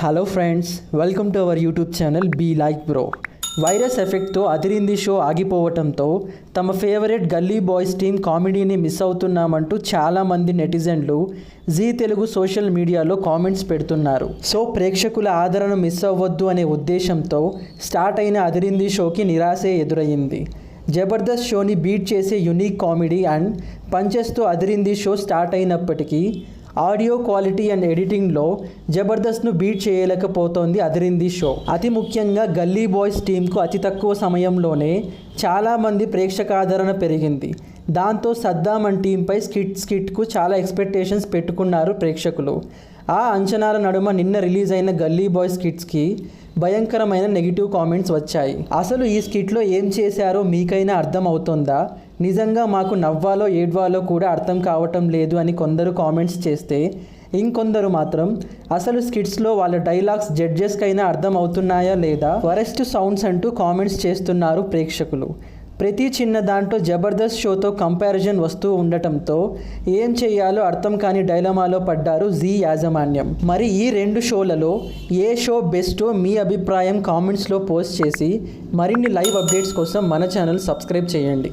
Hello friends welcome to our YouTube channel be like bro virus ఎఫెక్ట్తో Adirindi show ఆగిపోవటంతో తమ favourite గల్లీ boys team కామెడీని miss అవుతున్నామంటూ చాలామంది నెటిజన్లు జీ తెలుగు సోషల్ మీడియాలో కామెంట్స్ పెడుతున్నారు. సో ప్రేక్షకుల ఆదరణ మిస్ అవ్వద్దు అనే ఉద్దేశంతో స్టార్ట్ అయిన అదిరింది షోకి నిరాశే ఎదురయ్యింది. జబర్దస్త్ షోని బీట్ చేసే యునిక్ కామెడీ అండ్ పంచెస్తో అదిరింది షో స్టార్ట్ అయినప్పటికీ ఆడియో క్వాలిటీ అండ్ ఎడిటింగ్లో జబర్దస్త్ను బీట్ చేయలేకపోతోంది అదిరింది షో. అతి ముఖ్యంగా గల్లీ బాయ్స్ టీంకు అతి తక్కువ సమయంలోనే చాలామంది ప్రేక్షకాదరణ పెరిగింది. దాంతో సద్దాం అండ్ టీంపై స్కిట్ స్కిట్కు చాలా ఎక్స్పెక్టేషన్స్ పెట్టుకున్నారు ప్రేక్షకులు. ఆ అంచనాల నడుమ నిన్న రిలీజ్ అయిన గల్లీ బాయ్స్ స్కిట్స్కి భయంకరమైన నెగిటివ్ కామెంట్స్ వచ్చాయి. అసలు ఈ స్కిట్లో ఏం చేశారో మీకైనా అర్థం అవుతుందా నిజంగా మాకు నవ్వాలో ఏడ్వాలో కూడా అర్థం కావటం లేదు అని కొందరు కామెంట్స్ చేస్తే ఇంకొందరు మాత్రం అసలు స్కిట్స్లో వాళ్ళ డైలాగ్స్ జడ్జెస్కైనా అర్థం అవుతున్నాయా లేదా? వరెస్ట్ సౌండ్స్ అంటూ కామెంట్స్ చేస్తున్నారు ప్రేక్షకులు. ప్రతి చిన్న దాంట్లో జబర్దస్త్ షోతో కంపారిజన్ వస్తూ ఉండటంతో ఏం చేయాలో అర్థం కాని డైలమాలో పడ్డారు జీ యాజమాన్యం. మరి ఈ రెండు షోలలో ఏ షో బెస్టో మీ అభిప్రాయం కామెంట్స్లో పోస్ట్ చేసి మరిన్ని లైవ్ అప్డేట్స్ కోసం మన ఛానల్ సబ్స్క్రైబ్ చేయండి.